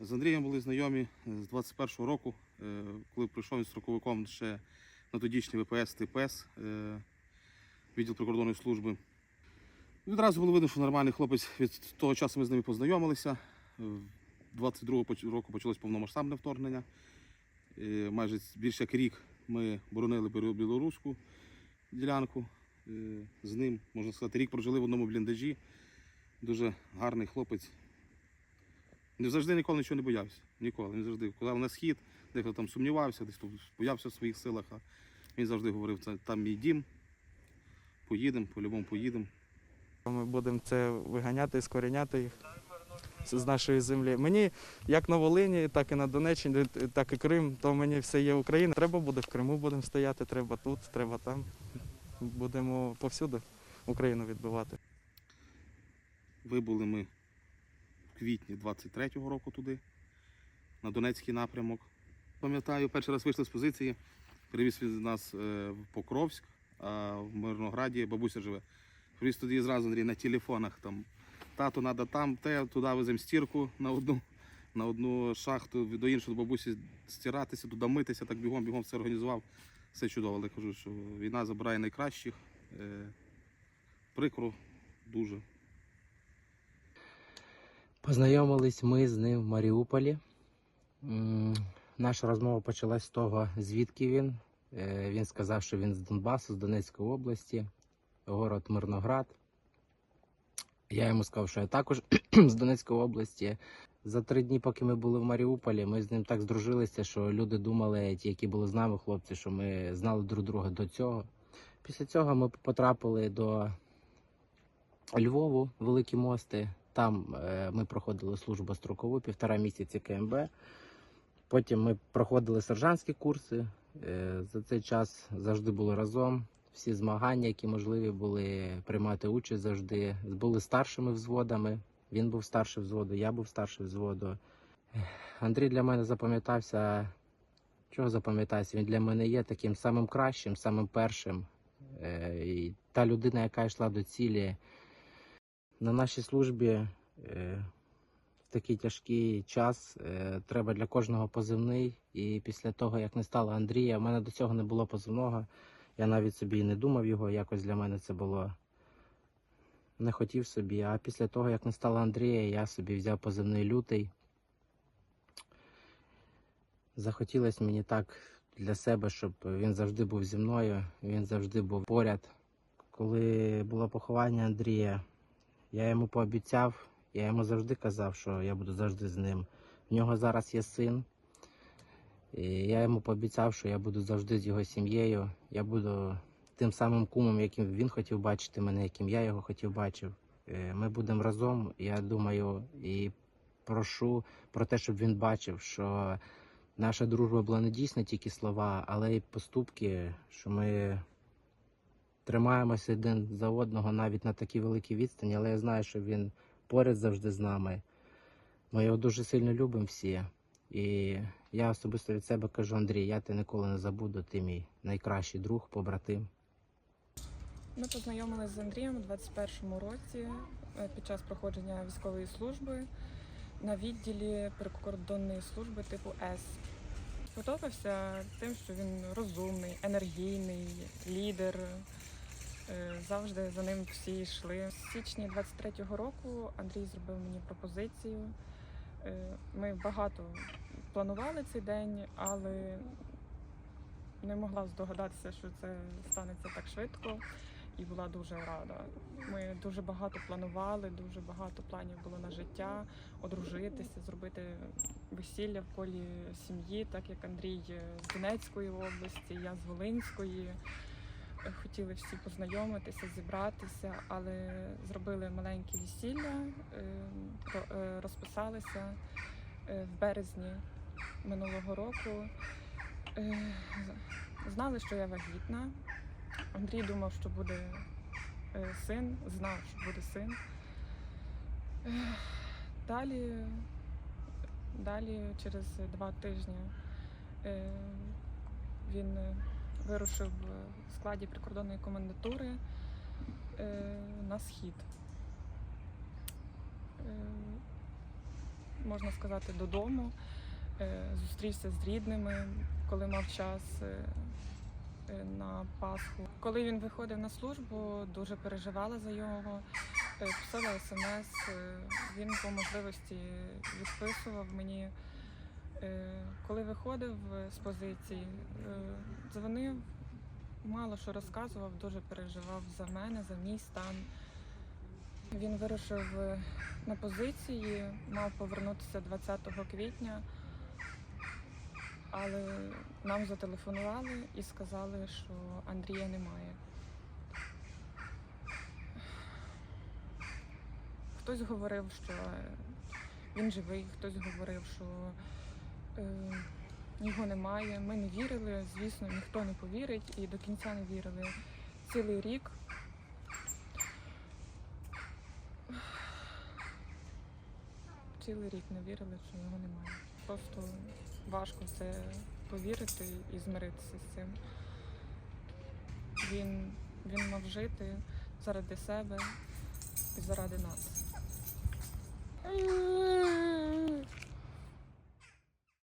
З Андрієм були знайомі з 21-го року, е, коли прийшов він строковиком ще на тодішній ВПС ТПС, е, відділ прикордонної служби. Відразу було видно, що нормальний хлопець. Від того часу ми з ними познайомилися. Е, 22-го року почалось повномасштабне вторгнення. Е, Майже більше як рік ми боронили білоруську ділянку. Е, З ним, можна сказати, рік прожили в одному бліндажі. Дуже гарний хлопець. Не завжди ніколи нічого не боявся. Ніколи. Він завжди казав на схід, дехто там сумнівався, десь тут боявся в своїх силах. А він завжди говорив, це там мій дім. Поїдемо, по-любому поїдемо. Ми будемо це виганяти, скоріняти їх з нашої землі. Мені як на Волині, так і на Донеччині, так і Крим, то мені все є Україна. Треба буде в Криму будемо стояти, треба тут, треба там. Будемо повсюди Україну відбивати. Вибули ми квітні 23-го року туди, на Донецький напрямок. Пам'ятаю, перший раз вийшли з позиції, перевіз він нас е, в Покровськ, а в Мирнограді бабуся живе. Привіз тоді зразу Андрій на телефонах там. Тату треба там, те, туди веземо стірку на одну, на одну шахту, до іншої до бабусі стиратися, туди митися, так бігом, бігом все організував. Все чудово, але кажу, що війна забирає найкращих. Е, прикро дуже. Познайомились ми з ним в Маріуполі. Наша розмова почалась з того, звідки він. Е, Він сказав, що він з Донбасу, з Донецької області, город Мирноград. Я йому сказав, що я також з Донецької області. За три дні, поки ми були в Маріуполі, ми з ним так здружилися, що люди думали, ті, які були з нами, хлопці, що ми знали друг друга до цього. Після цього ми потрапили до Львову, Великі Мости. Там е, ми проходили службу строкову півтора місяці КМБ. Потім ми проходили сержантські курси. Е, за цей час завжди були разом. Всі змагання, які можливі були приймати участь завжди. Були старшими взводами. Він був старший взводу, я був старший взводу. Андрій для мене запам'ятався. Чого запам'ятався? Він для мене є таким самим кращим, самим першим. Е, та людина, яка йшла до цілі на нашій службі е, в такий тяжкий час е, треба для кожного позивний. І після того, як не стало Андрія, в мене до цього не було позивного. Я навіть собі і не думав його. Якось для мене це було не хотів собі. А після того, як не стало Андрія, я собі взяв позивний лютий. Захотілося мені так для себе, щоб він завжди був зі мною, він завжди був поряд. Коли було поховання Андрія, я йому пообіцяв, я йому завжди казав, що я буду завжди з ним. В нього зараз є син. І я йому пообіцяв, що я буду завжди з його сім'єю. Я буду тим самим кумом, яким він хотів бачити мене, яким я його хотів бачив. Е, Ми будемо разом. Я думаю і прошу про те, щоб він бачив, що наша дружба була не дійсно тільки слова, але й поступки, що ми тримаємося один за одного навіть на такій великій відстані, але я знаю, що він поряд завжди з нами. Ми його дуже сильно любимо всі. І я особисто від себе кажу, Андрій, я тебе ніколи не забуду, ти мій найкращий друг, побратим. Ми познайомилися з Андрієм у 21-му році е, під час проходження військової служби на відділі прикордонної служби типу С. Сподобався тим, що він розумний, енергійний, лідер. Е, Завжди за ним всі йшли. В січні 23-го року Андрій зробив мені пропозицію. Е, Ми багато планували цей день, але не могла здогадатися, що це станеться так швидко і була дуже рада. Ми дуже багато планували, дуже багато планів було на життя, одружитися, зробити весілля в колі сім'ї, так як Андрій з Донецької області, я з Волинської. Хотіли всі познайомитися, зібратися, але зробили маленьке весілля, е, е, розписалися е, в березні минулого року. Знали, що я вагітна. Андрій думав, що буде син, знав, що буде син. Далі, далі, через два тижні, він вирушив в складі прикордонної комендатури е, на схід. Е, можна сказати, додому. Е, Зустрівся з рідними, коли мав час на Пасху. Коли він виходив на службу, дуже переживала за його. Писала смс, він по можливості відписував мені. Е, Коли виходив з позиції, е, дзвонив, мало що розказував, дуже переживав за мене, за мій стан. Він вирушив е, на позиції, мав повернутися 20 квітня, але нам зателефонували і сказали, що Андрія немає. Хтось говорив, що він живий, хтось говорив, що його немає. Ми не вірили, звісно, ніхто не повірить і до кінця не вірили. Цілий рік. Цілий рік не вірили, що його немає. Просто важко це повірити і змиритися з цим. Він, він мав жити заради себе і заради нас.